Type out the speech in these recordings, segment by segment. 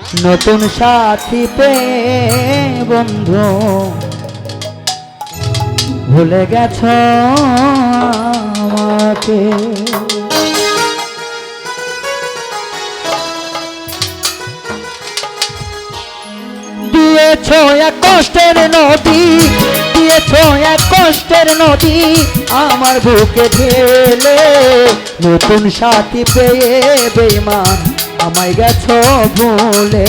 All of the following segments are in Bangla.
নতুন সাথী পেয়ে বন্ধু। ভুলে গেছ আমাকে? দিয়েছ এক কষ্টের নদী, দিয়েছ এক কষ্টের নদী, আমার বুকে ঢেলে নতুন সাথী পেয়ে বেমান আমায় গেছ ভুলে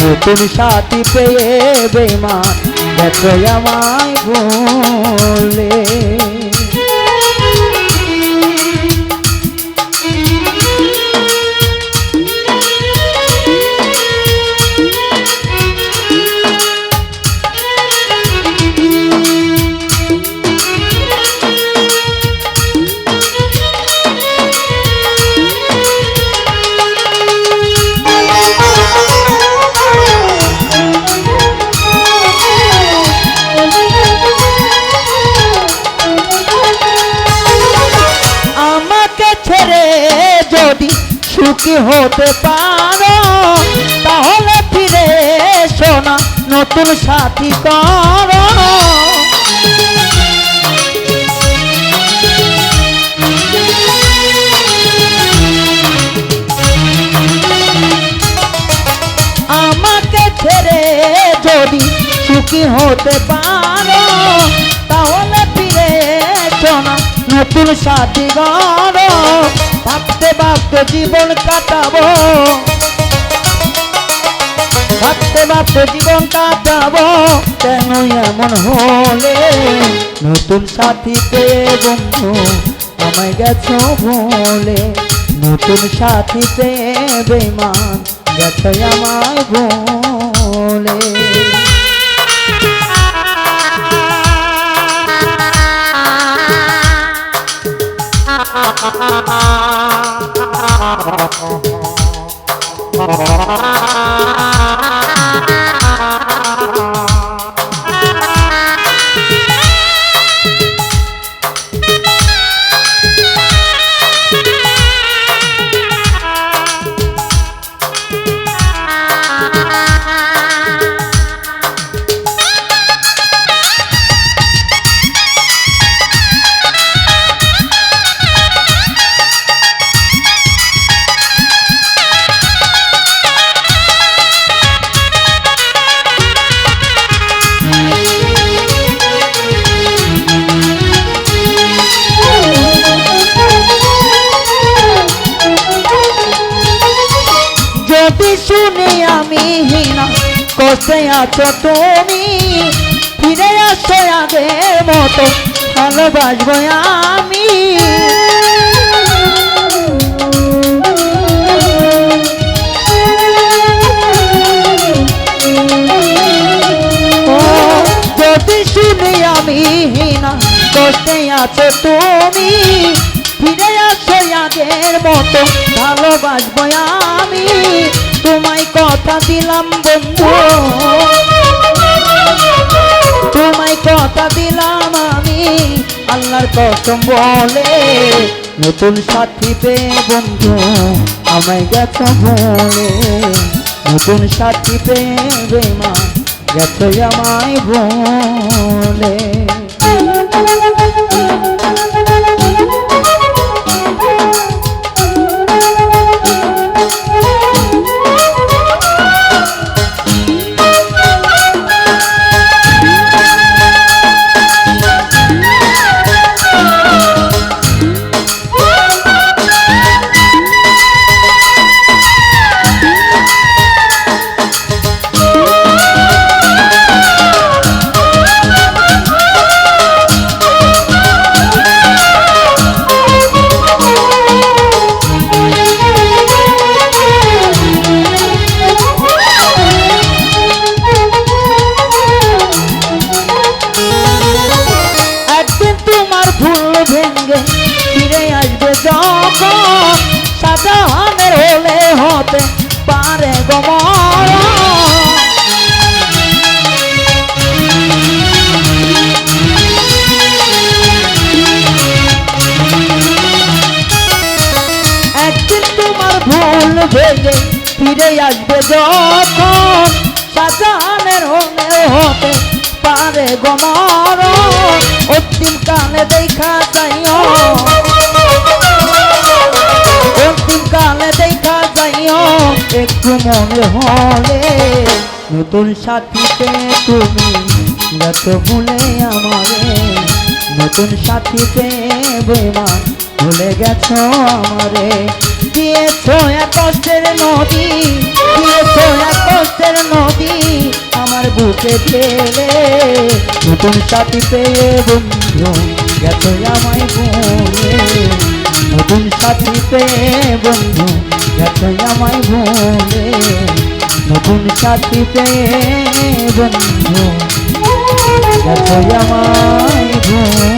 নতুন সাথী পেয়ে বেমান গেছো আমায় ভুলে। যদি সুখী হতে পারো, তাহলে ফিরে শোনা নতুন সাথী করো। আমাকে ছেড়ে যদি সুখী হতে পারো, তাহলে ফিরে শোনা নতুন সাথী গড় ভাবতে ভাবতে জীবন কাটাবো। ভাবতে ভাবতে জীবন কাটাবো। কেন এমন হলে? নতুন সাথী পেয়ে বন্ধু আমায় গেছো ভুলে নতুন সাথী পেয়ে বেমান গেছো আমায় ভুলে যদি শুনি আমি হিনা, কষ্টে আছো তুমি। ফিরে আসো আগের মতো, ভালোবাসবো আমি। যদি শুনি আমি হিনা, কষ্টে আছো তুমি। ফিরে আসো আগের মতো। ভালোবাসবো আমি, তোমায় কথা দিলাম বন্ধু। তোমায় কথা দিলাম আমি, আল্লাহর কসম বলে। নতুন সাথী পেয়ে বন্ধু, আমায় গেছ বলে। নতুন সাথী পেয়ে বেমা গেছ আমায় বলে। ভুল ভেঙে ফিরে আসবে যখন সাজানের হলে হতে পারে গমর। অন্তিম কালে দেখা যাইও। অন্তিম কালে দেখা যাইও। একটু মনে হলে নতুন সাথীতে তুমি যত ভুলে আমারে। নতুন সাথীতে বেমান ভুলে গেছো আমারে। দিয়েছ এক কষ্টের নদী দিয়েছ এক কষ্টের নদী আমার বুকে ফেলে। নতুন সাথী পেয়ে বন্ধু গেছো আমায় ভুলে। নতুন সাথী পেয়ে বন্ধু গেছো আমায় ভুলে। নতুন সাথী পেয়ে বন্ধু গেছো আমায় ভুলে।